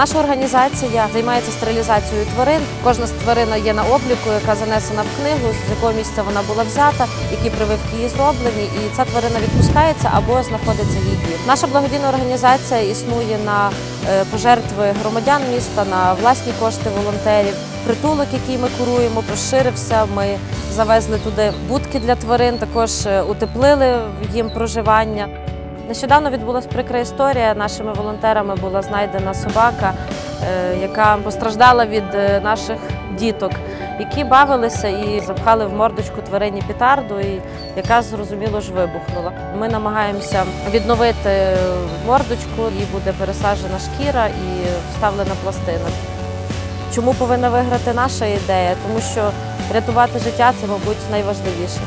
Наша організація займається стерилізацією тварин. Кожна з тварина є на обліку, яка занесена в книгу, з якого місця вона була взята, які прививки її зроблені, і ця тварина відпускається або знаходиться її. Наша благодійна організація існує на е, пожертви громадян міста, на власні кошти волонтерів. Притулок, який ми куруємо, розширився. Ми завезли туди будки для тварин, також е, утеплили їм проживання. Нещодавно відбулася прикра історія. Нашими волонтерами була знайдена собака, е, яка постраждала від е, наших діток, які бавилися і запхали в мордочку тварині петарду, і яка зрозуміло ж вибухнула. Ми намагаємося відновити мордочку, їй буде пересаджена шкіра і вставлена пластина. Чому повинна виграти наша ідея? Тому що рятувати життя це, мабуть, найважливіше.